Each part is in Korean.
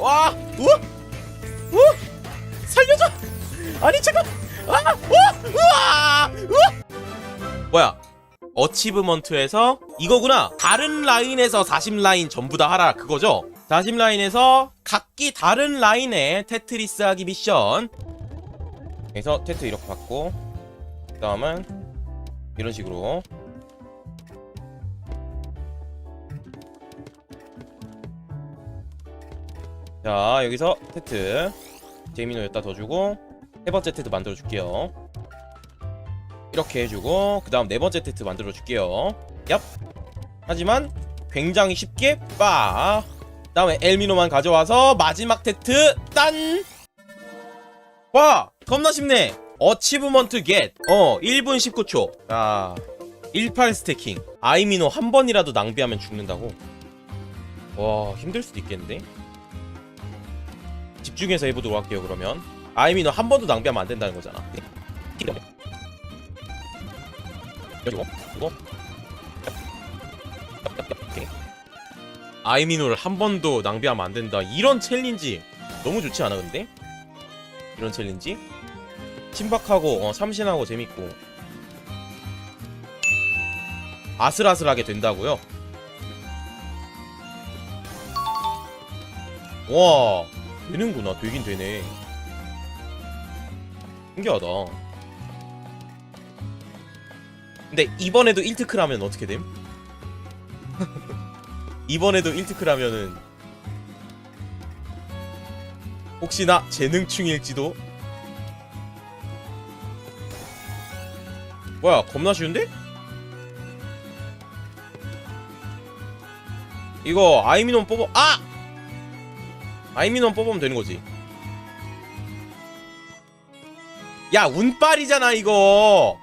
와 우와 우와 살려줘! 아니 잠깐! 아 우와 우와! 우와 뭐야? 어치브먼트에서 이거구나. 다른 라인에서 40라인 전부 다 하라 그거죠? 40라인에서 각기 다른 라인의 테트리스 하기 미션. 그래서 테트 이렇게 받고 그 다음은 이런 식으로 자 여기서 테트. 제미노 여기다 더 주고 세 번째 테트 만들어 줄게요. 이렇게 해주고 그 다음 네 번째 테트 만들어 줄게요. 얍. 하지만 굉장히 쉽게 빠 다음에 엘미노만 가져와서 마지막 테트 딴. 와! 겁나 쉽네. 어치브먼트 겟. 어 1분 19초. 자18 스태킹. 아이미노 한 번이라도 낭비하면 죽는다고. 와 힘들 수도 있겠는데 집중해서 해보도록 할게요 그러면. 아이미노 한 번도 낭비하면 안 된다는 거잖아. 이거? 이거? 오케이. 아이미노를 한 번도 낭비하면 안 된다. 이런 챌린지 너무 좋지 않아 근데? 이런 챌린지? 신박하고 어, 참신하고 재밌고. 아슬아슬하게 된다고요? 와 되는구나 되긴 되네 신기하다 근데 이번에도 1트크라면 어떻게 됨? 이번에도 1트크라면은 혹시나 재능충일지도 뭐야 겁나 쉬운데? 이거 아이미논 뽑아 아! 아이미논 뽑으면 되는 거지. 야 운빨이잖아 이거.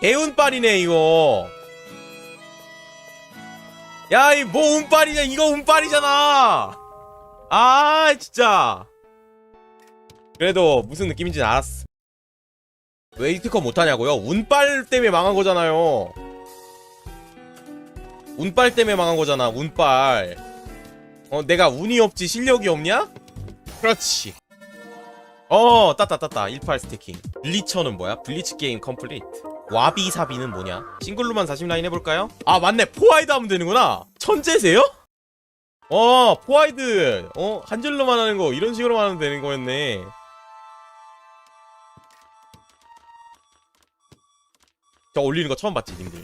개운빨이네 이거. 야 이 뭐 운빨이냐? 이거 운빨이잖아. 아 진짜. 그래도 무슨 느낌인지는 알았어. 왜 이특커 못하냐고요? 운빨 때문에 망한 거잖아요. 운빨 때문에 망한 거잖아 운빨 어 내가 운이 없지 실력이 없냐? 그렇지 어 땄다 땄다 18 스태킹 블리처는 뭐야? 블리츠 게임 컴플리트 와비사비는 뭐냐? 싱글로만 40라인 해볼까요? 아 맞네 포아이드 하면 되는구나 천재세요? 어 포아이드 어 한 줄로만 하는 거 이런 식으로만 하면 되는 거였네 저 올리는 거 처음 봤지 님들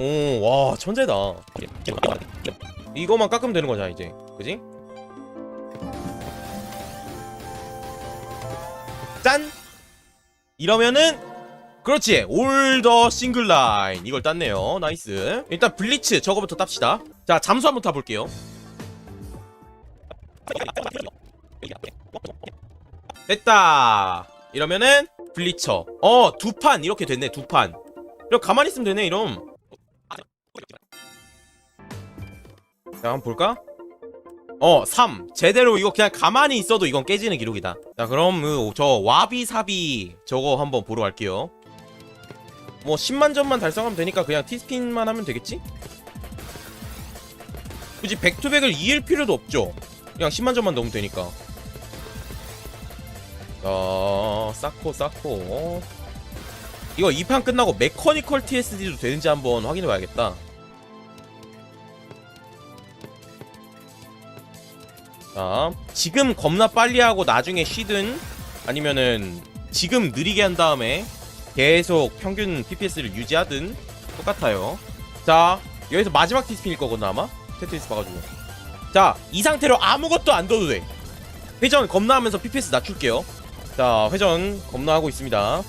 오 와 천재다. 이거만 깎으면 되는 거잖아 이제. 그지? 짠! 이러면은 그렇지. 올더 싱글 라인. 이걸 땄네요. 나이스. 일단 블리츠 저거부터 땁시다. 자 잠수 한번 타볼게요. 됐다. 이러면은 블리처. 어두 판. 이렇게 됐네 두판. 이렇게 가만히 있으면 되네 이럼 자 한번 볼까? 어, 3. 제대로 이거 그냥 가만히 있어도 이건 깨지는 기록이다. 자, 그럼 그, 저 와비사비 저거 한번 보러 갈게요. 뭐 10만 점만 달성하면 되니까 그냥 티스핀만 하면 되겠지? 굳이 백투백을 이을 필요도 없죠. 그냥 10만 점만 넣으면 되니까. 어, 쌓고 쌓고. 이거 2판 끝나고 메커니컬 TSD도 되는지 한번 확인해 봐야겠다. 자, 지금 겁나 빨리 하고 나중에 쉬든 아니면은 지금 느리게 한 다음에 계속 평균 PPS를 유지하든 똑같아요. 자, 여기서 마지막 티스핀일 거거든 아마 테트리스 봐가지고. 자, 이 상태로 아무것도 안 넣어도 돼. 회전 겁나 하면서 PPS 낮출게요. 자, 회전 겁나 하고 있습니다.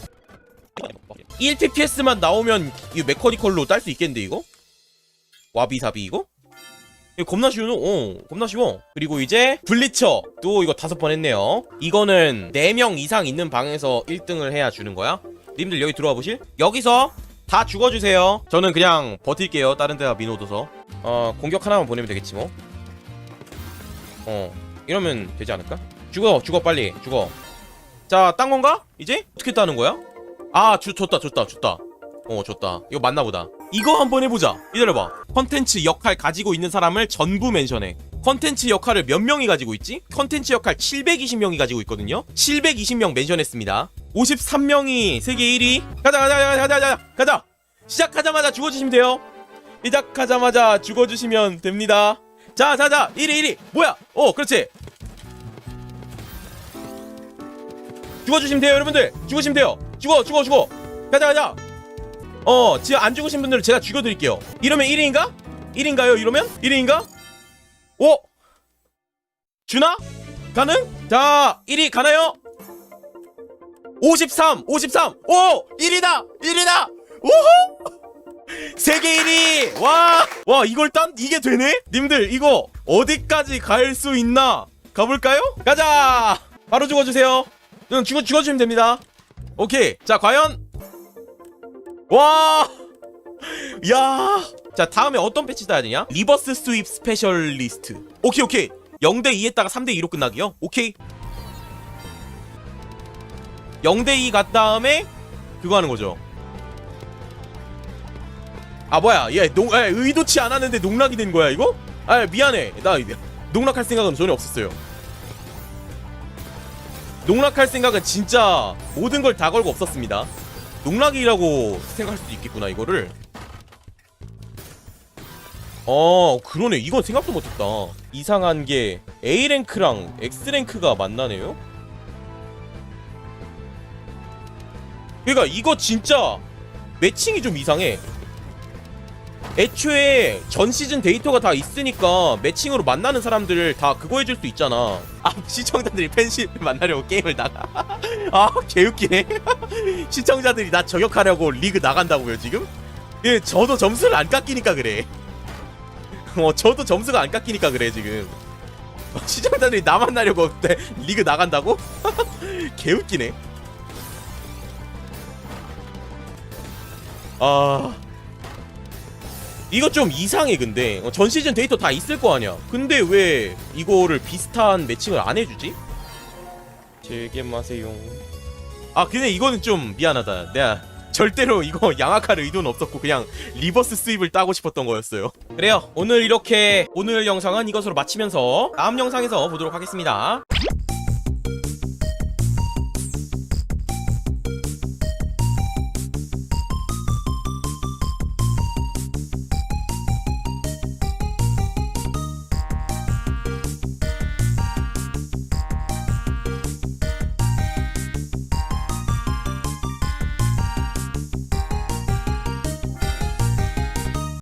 1 PPS만 나오면 이 메커니컬로 딸 수 있겠는데 이거? 와비사비 이거? 겁나 쉬워. 어, 겁나 쉬워. 그리고 이제 블리처 또 이거 다섯 번 했네요. 이거는 4명 이상 있는 방에서 1등을 해야 주는 거야. 님들 여기 들어와 보실? 여기서 다 죽어주세요. 저는 그냥 버틸게요. 다른 데가 민호 둬서. 어, 공격 하나만 보내면 되겠지 뭐. 어, 이러면 되지 않을까? 죽어, 죽어 빨리, 죽어. 자, 딴 건가? 이제 어떻게 따는 거야? 아, 주, 줬다, 줬다, 줬다. 어, 줬다. 이거 맞나 보다. 이거 한번 해보자. 기다려봐. 컨텐츠 역할 가지고 있는 사람을 전부 멘션해. 컨텐츠 역할을 몇 명이 가지고 있지? 컨텐츠 역할 720명이 가지고 있거든요. 720명 멘션했습니다. 53명이 세계 1위. 가자 가자 가자 가자 가자 가자. 시작하자마자 죽어주시면 돼요. 시작하자마자 죽어주시면 됩니다. 자 자자 1위 1위. 뭐야? 어 그렇지. 죽어주시면 돼요 여러분들. 죽으시면 돼요. 죽어 죽어 죽어. 가자 가자 어 지금 안 죽으신 분들은 제가 죽여드릴게요 이러면 1위인가? 1위인가요 이러면? 1위인가? 오! 주나? 가능? 자 1위 가나요? 53 53 오! 1위다 1위다 오호! 세계 1위 와! 와 이걸 딴 이게 되네? 님들 이거 어디까지 갈 수 있나? 가볼까요? 가자! 바로 죽어주세요 응 죽어, 죽어주시면 됩니다 오케이 자 과연 와! 야! 자, 다음에 어떤 패치 따야 되냐? 리버스 스윕 스페셜리스트. 오케이, 오케이. 0대 2했다가 3대 2로 끝나기요? 오케이. 0대 2간 다음에 그거 하는 거죠. 아, 뭐야. 얘 농, 에, 의도치 않았는데 농락이 된 거야, 이거? 아, 미안해. 나 농락할 생각은 전혀 없었어요. 농락할 생각은 진짜 모든 걸 다 걸고 없었습니다. 농락이라고 생각할 수도 있겠구나 이거를. 어 그러네. 이건 생각도 못했다. 이상한 게 A랭크랑 X랭크가 만나네요? 그러니까 이거 진짜 매칭이 좀 이상해 애초에 전 시즌 데이터가 다 있으니까 매칭으로 만나는 사람들 다 그거 해줄 수 있잖아 아 시청자들이 팬심 만나려고 게임을 나가 아 개웃기네 시청자들이 나 저격하려고 리그 나간다고요 지금? 예, 저도 점수를 안 깎이니까 그래. 어, 저도 점수가 안 깎이니까 그래 지금. 어, 시청자들이 나 만나려고 네, 리그 나간다고? 개웃기네. 아, 이거 좀 이상해 근데 어, 전 시즌 데이터 다 있을 거 아니야. 근데 왜 이거를 비슷한 매칭을 안 해주지? 제게 마세요. 아 근데 이거는 좀 미안하다 내가 절대로 이거 양악할 의도는 없었고 그냥 리버스 스윕을 따고 싶었던 거였어요 그래요 오늘 이렇게 오늘 영상은 이것으로 마치면서 다음 영상에서 보도록 하겠습니다